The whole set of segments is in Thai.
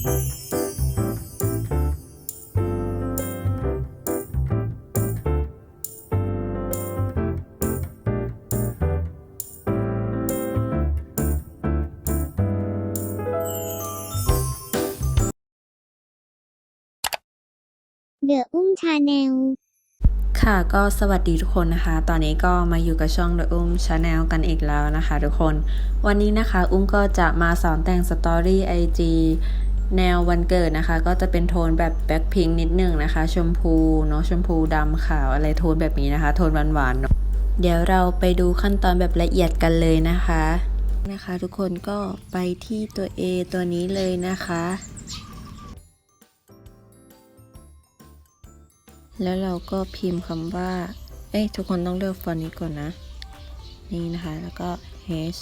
เดอะอุ้มชาแนลค่ะก็สวัสดีทุกคนนะคะ ตอนนี้ก็มาอยู่กับช่อง The Um Channel กันอีกแล้วนะคะ ทุกคน วันนี้นะคะ อุ้มก็จะมาสอนแต่งสตอรี่ไอจี แนววันเกิดนะคะ ก็จะเป็นโทนแบบแบ็คพิงนิดนึงนะคะ ชมพูเนาะชมพูดำขาวอะไรโทนแบบนี้นะคะ โทนหวานๆเนาะเดี๋ยวเราไปดูขั้นตอนแบบละเอียดกันเลยนะคะนะคะ ทุกคนก็ไปที่ตัว A ตัวนี้เลยนะคะ แล้วเราก็พิมพ์คำว่า เอ้ยทุกคนต้องเลือกฟอนต์นี้ก่อนนะ นี่นะคะ แล้วก็ h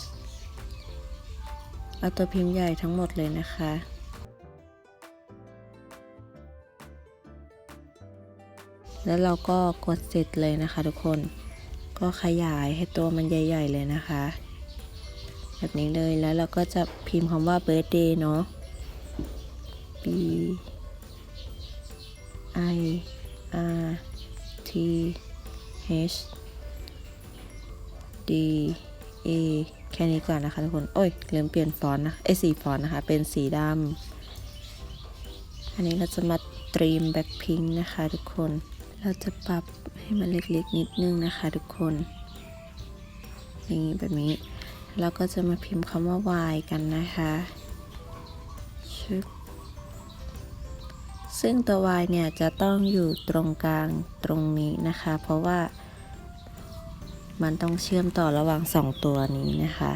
เอาตัวพิมพ์ใหญ่ทั้งหมดเลยนะคะ แล้วเราก็กดเสร็จเลยนะคะทุกคน ก็ขยายให้ตัวมันใหญ่ ๆ เลยนะคะ แบบนี้เลยแล้วเราก็จะพิมพ์คำว่า birthday เนาะ b i R T H D A แค่นี้ก่อนนะคะทุกคน โอ้ยลืมเปลี่ยนฟอนต์นะไอสีฟอนต์นะคะ เป็นสีดำอันนี้เราจะมาตรีมแบ็คพิงนะคะทุกคน เราจะปรับให้มันเล็กๆนิดนึงนะคะทุกคน อย่างนี้แบบนี้ เราก็จะมาพิมพ์คำว่า Y กันนะคะชึบซึ่งตัว y เนี่ยจะต้องอยู่ตรงกลางตรงนี้นะคะ เพราะว่ามันต้องเชื่อมต่อระหว่าง 2 ตัวนี้นะคะ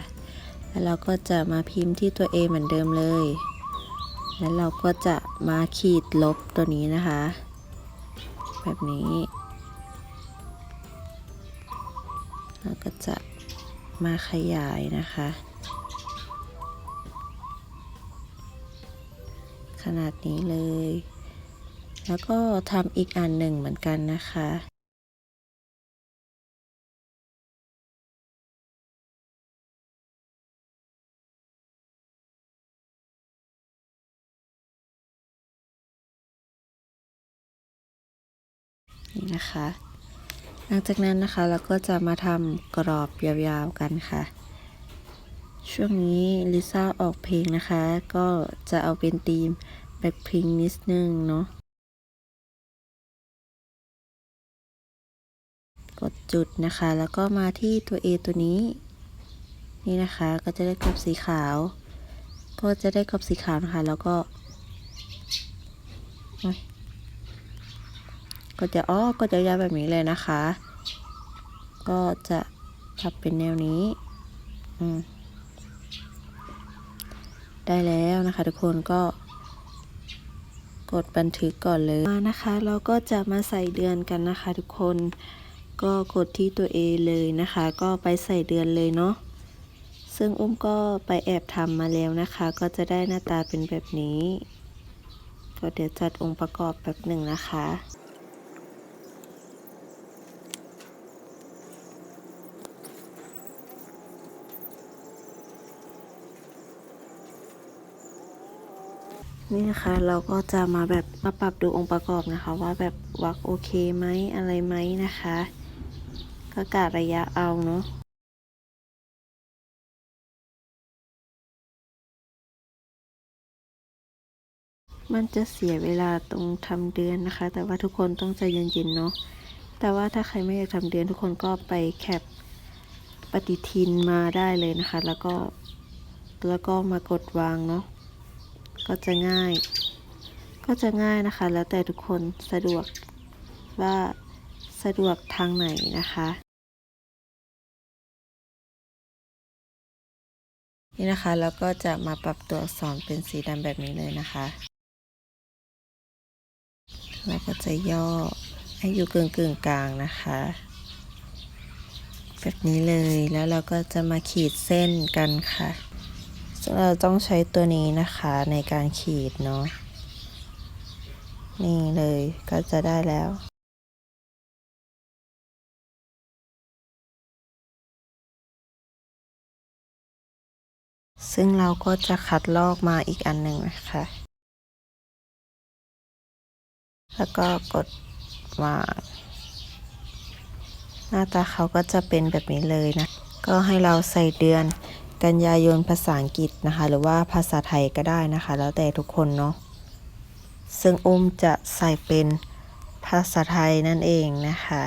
แล้วเราก็จะมาพิมพ์ที่ตัว a เหมือนเดิมเลย แล้วเราก็จะมาขีดลบตัวนี้นะคะ แบบนี้ เราก็จะมาขยายนะคะ ขนาดนี้เลย แล้วก็ทำอีกอันหนึ่งเหมือนกันนะคะ นี่นะคะ หลังจากนั้นนะคะเราก็จะมาทำกรอบยาวๆกันค่ะ ช่วงนี้ลิซ่าออกเพลงนะคะ ก็จะเอาเป็นธีมแบ็คพิงนิดนึงเนาะกดจุดนะคะ แล้วก็มาที่ตัว A ตัวนี้ นี่นะคะก็จะได้กรอบสีขาว ก็จะได้กรอบสีขาวนะคะ แล้วก็ ก็จะอ้อก็จะยาวแบบนี้เลยนะคะ ก็จะพับเป็นแนวนี้อืมได้แล้วนะคะทุกคนก็ กดบันทึกก่อนเลยมานะคะ เราก็จะมาใส่เดือนกันนะคะ ทุกคนก็กดที่ตัว A เลยนะคะ ก็ไปใส่เดือนเลยเนาะซึ่งอุ้มก็ไปแอบทำมาแล้วนะคะ ก็จะได้หน้าตาเป็นแบบนี้ ก็เดี๋ยวจัดองค์ประกอบแบบหนึ่งนะคะ นี่นะคะเราก็จะมาแบบมาปรับดูองค์ประกอบนะคะ ว่าแบบวักโอเคไหมอะไรไหมนะคะ ก็กะระยะเอาเนาะมันจะเสียเวลาตรงทำเดือนนะคะ แต่ว่าทุกคนต้องใจเย็นๆเนาะแต่ว่าถ้าใครไม่อยากทำเดือนทุกคนก็ไปแคปปฏิทินมาได้เลยนะคะ แล้วก็แล้วก็มากดวางเนาะ ก็จะง่าย ก็จะง่ายนะคะ แล้วแต่ทุกคนสะดวกว่าสะดวกทางไหนนะคะนี่นะคะ แล้วก็จะมาปรับตัวอักษรเป็นสีดำแบบนี้เลยนะคะ แล้วก็จะย่อให้อยู่กึ่งกึ่งกลางนะคะ แบบนี้เลยแล้วเราก็จะมาขีดเส้นกันค่ะ เราต้องใช้ตัวนี้นะคะในการขีดเนาะนี่เลยก็จะได้แล้วซึ่งเราก็จะคัดลอกมาอีกอันหนึ่งนะคะ แล้วก็กดวางหน้าตาเขาก็จะเป็นแบบนี้เลยนะ ก็ให้เราใส่เดือน กันยายนภาษาอังกฤษนะคะ หรือว่าภาษาไทยก็ได้นะคะ แล้วแต่ทุกคนเนาะซึ่งอุ้มจะใส่เป็นภาษาไทยนั่นเองนะคะ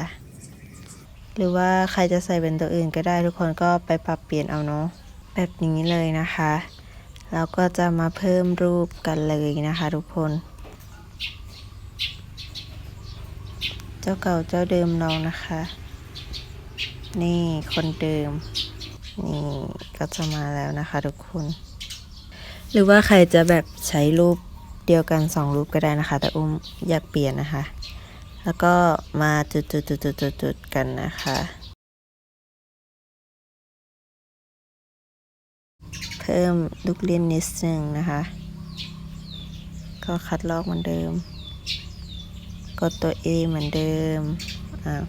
หรือว่าใครจะใส่เป็นตัวอื่นก็ได้ทุกคนก็ไปปรับเปลี่ยนเอาเนาะแบบนี้เลยนะคะแล้วก็จะมาเพิ่มรูปกันเลยนะคะทุกคน เจ้าเก่าเจ้าเดิมเรานะคะ นี่คนเดิม นี่ก็จะมาแล้วนะคะทุกคน หรือว่าใครจะแบบใช้รูปเดียวกันสองรูปก็ได้นะคะ แต่อุ้มอยากเปลี่ยนนะคะ แล้วก็มาจุดๆๆๆๆกันนะคะเพิ่มลูกเล่นนิดนึงนะคะ ก็คัดลอกเหมือนเดิม กดตัว A เหมือนเดิม อ้าว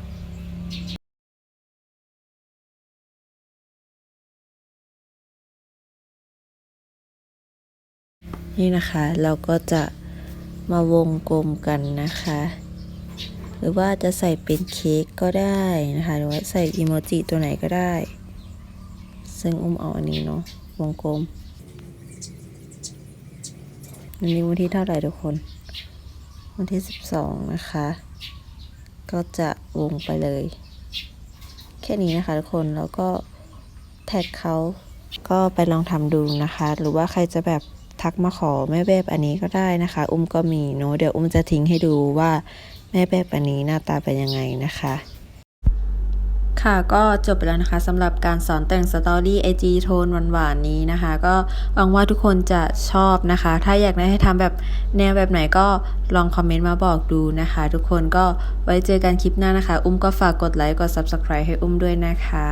นี่นะคะ เราก็จะมาวงกลมกันนะคะ หรือว่าจะใส่เป็นเค้กก็ได้นะคะ หรือว่าใส่อีโมจิตัวไหนก็ได้ ซึ่งอุ้มเอาอันนี้เนาะวงกลมวันนี้วันที่เท่าไหร่ทุกคน วันที่สิบสองนะคะ ก็จะวงไปเลย แค่นี้นะคะทุกคนแล้วก็แท็กเขาก็ไปลองทำดูนะคะ หรือว่าใครจะแบบ ทักมาขอแม่แบบอันนี้ก็ได้นะคะ อุ้มก็มีเนาะเดี๋ยวอุ้มจะทิ้งให้ดูว่าแม่แบบอันนี้หน้าตาเป็นยังไงนะคะค่ะก็จบไปแล้วนะคะสำหรับการสอนแต่งสตอรี่ IG โทนหวานๆนี้นะคะ ก็หวังว่าทุกคนจะชอบนะคะ ถ้าอยากให้ทำแบบแนวแบบไหนก็ลองคอมเมนต์มาบอกดูนะคะ ทุกคนก็ไว้เจอกันคลิปหน้านะคะ อุ้มก็ฝากกดไลค์กด Subscribe ให้อุ้มด้วยนะคะ